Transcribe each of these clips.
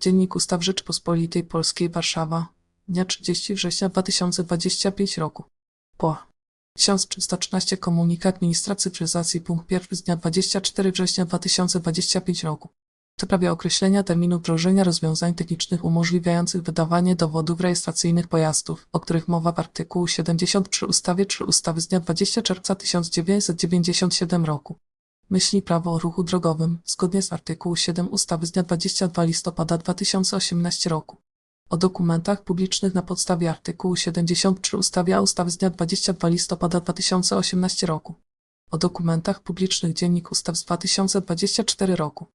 Dziennik Ustaw Rzeczypospolitej Polskiej Warszawa, dnia 30 września 2025 roku. Po 1313 Komunikat Ministra Cyfryzacji punkt 1 z dnia 24 września 2025 roku. To prawie określenia terminu wdrożenia rozwiązań technicznych umożliwiających wydawanie dowodów rejestracyjnych pojazdów, o których mowa w artykułu 73 ustawy 3 ustawy z dnia 20 czerwca 1997 roku. Myśli prawo o ruchu drogowym, zgodnie z artykułu 7 ustawy z dnia 22 listopada 2018 roku. O dokumentach publicznych na podstawie artykułu 73 ustawy ustawy z dnia 22 listopada 2018 roku. O dokumentach publicznych Dziennik Ustaw z 2024 roku.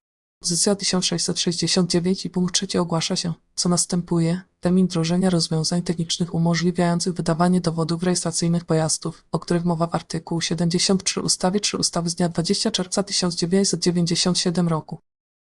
Pozycja 1669 i punkt 3 ogłasza się, co następuje, termin wdrożenia rozwiązań technicznych umożliwiających wydawanie dowodów rejestracyjnych pojazdów, o których mowa w artykułu 73 ustawy 3 ustawy z dnia 20 czerwca 1997 roku.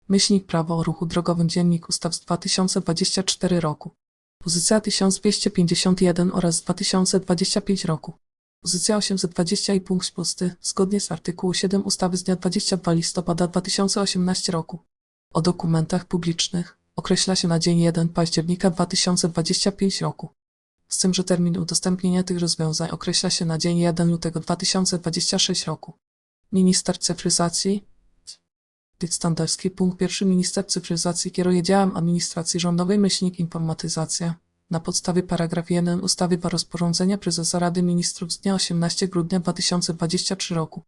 Myślnik Prawo o ruchu drogowym Dziennik Ustaw z 2024 roku. Pozycja 1251 oraz z 2025 roku. Pozycja 820 i punkt pusty, zgodnie z artykułu 7 ustawy z dnia 22 listopada 2018 roku. O dokumentach publicznych określa się na dzień 1 października 2025 roku. Z tym, że termin udostępnienia tych rozwiązań określa się na dzień 1 lutego 2026 roku. Minister Cyfryzacji Dyk Standarski, punkt pierwszy Minister Cyfryzacji kieruje działem administracji rządowej myślnik informatyzacja. Na podstawie paragraf 1 ustawy o rozporządzenia prezesa Rady Ministrów z dnia 18 grudnia 2023 roku.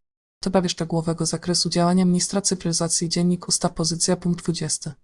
To prawie szczegółowego zakresu działania ministra cyfryzacji Dziennik Ustaw Pozycja punkt 20.